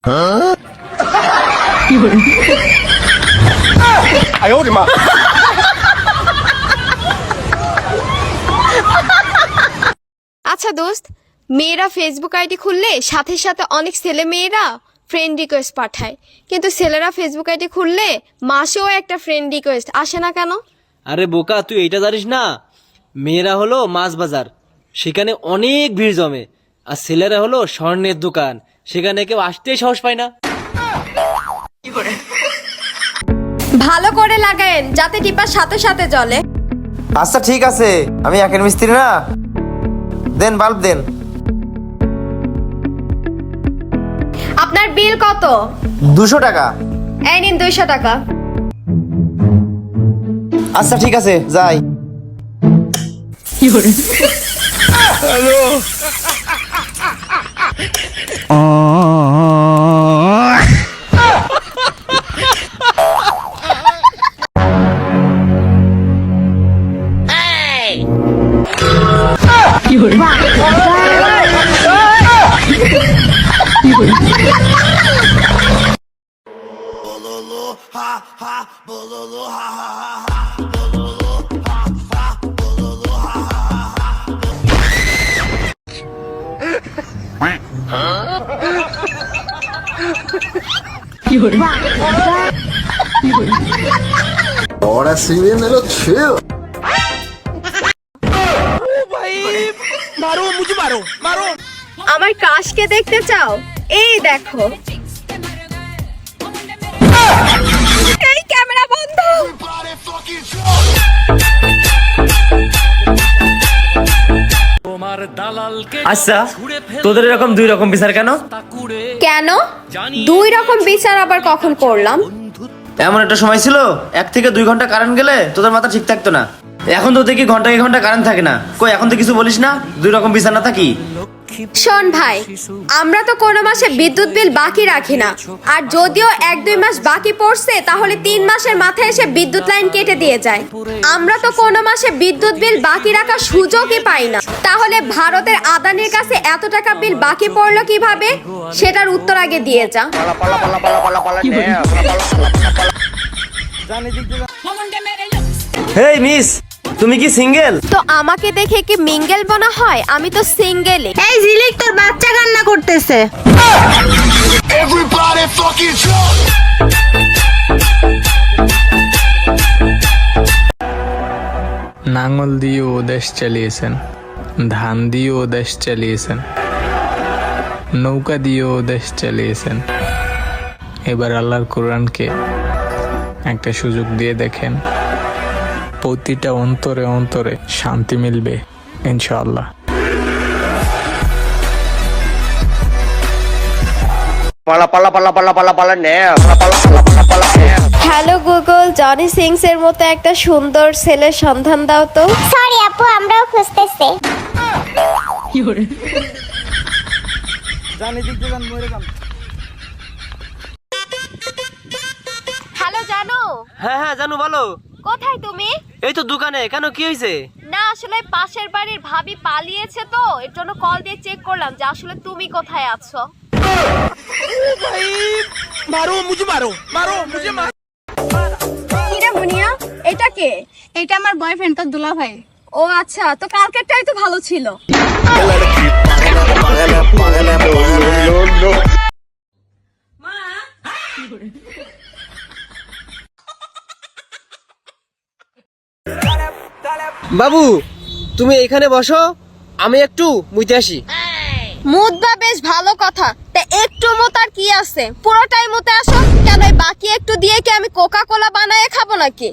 আচ্ছা দোস্ত মেয়েরা ফেসবুক আইডি খুললে সাথে সাথে অনেক ছেলে মেয়েরা ফ্রেন্ড রিকোয়েস্ট পাঠায়। কিন্তু ছেলেরা ফেসবুক আইডি খুললে মাসেও একটা ফ্রেন্ড রিকোয়েস্ট আসে না কেন? আরে বোকা তুই এইটা জানিস না? মেয়েরা হলো মাছ বাজার। সেখানে অনেক ভিড় জমে। আর ছেলেরা হলো স্বর্ণের দোকান। সেখানে কেউ আসতেই সাহস পায় না। ভালো করে লাগায়েন যাতে টিপার সাথে সাথে জ্বলে। আচ্ছা ঠিক আছে। আমি একের মিস্ত্রি না। দেন বাল্ব দেন। আপনার বিল কত? দুশো টাকা। এই নিন দুইশো টাকা। আচ্ছা ঠিক আছে যাই। Ahora sí viene lo chido. আমার কাশকে দেখতে চাও এই দেখো। এই ক্যামেরা বন্ধ। আচ্ছা তোদের এরকম দুই রকম বিচার কেন? কেন? দুই রকম বিচার আবার কখন করলাম? এমন একটা সময় ছিল এক থেকে দুই ঘণ্টা কারেন্ট গেলে তোদের মাথা ঠিক থাকতো না। এখন তো দেখি ঘণ্টা ঘণ্টা কারেন্ট থাকে না। কই এখন তো কিছু বলিস না? দুই রকম বিছানা না থাকি? শোন ভাই, আমরা তো কোনো মাসে বিদ্যুৎ বিল বাকি রাখি না। আর যদিও এক দুই মাস বাকি পড়ছে, তাহলে তিন মাসের মাথায় এসে বিদ্যুৎ লাইন কেটে দিয়ে যায়। আমরা তো কোনো মাসে বিদ্যুৎ বিল বাকি রাখার সুযোগই পাই না। তাহলে ভারতের আদানির কাছে এত টাকা বিল বাকি পড়ল কীভাবে? সেটার উত্তর আগে দিয়ে যা। হেই মিস তুমি কি সিঙ্গেল? তো আমাকে দেখে কি মিঙ্গেল বনা হয়? আমি তো সিঙ্গেলই। এই ঝিলিক তোর বাচ্চা কান্না করতেছে। Everybody fucking. নাঙল দিয়েও দেশ চালিয়েছেন ধান দিয়েও দেশ চালিয়েছেন নৌকা দিয়েও দেশ চালিয়েছেন। এবার আল্লাহর কোরআনকে একটা সুযোগ দিয়ে দেখেন। প্রতিটা অন্তরে অন্তরে শান্তি মিলবে ইনশাআল্লাহ। হ্যালো গুগল জনি সিংস এর মতো একটা সুন্দর ছেলের সন্ধান দাও তো। সরি আপু আমরাও খুঁজতেছি। হ্যালো জানো। হ্যাঁ হ্যাঁ জানু বলো। কোথায় তুমি এই তো দোকানে কেন কি হয়েছে না আসলে পাশের বাড়ির ভাবি পালিয়েছে তো এর জন্য কল দিয়ে চেক করলাম যে আসলে তুমি কোথায় আছো কিরে মুনিয়া এটা কে এটা আমার বয়ফ্রেন্ড তোর দুলা ভাই ও আচ্ছা তো কালকেরটাই তো ভালো ছিল বাবু তুমি এখানে বসো আমি একটু মুইতে আসি। মুদবা বেশ ভালো কথা তা একটু মত আর কি আছে? পুরোটাই মতে আসো কেন এই বাকি একটু দিয়ে কি আমি কোকা কোলা বানায় খাব নাকি?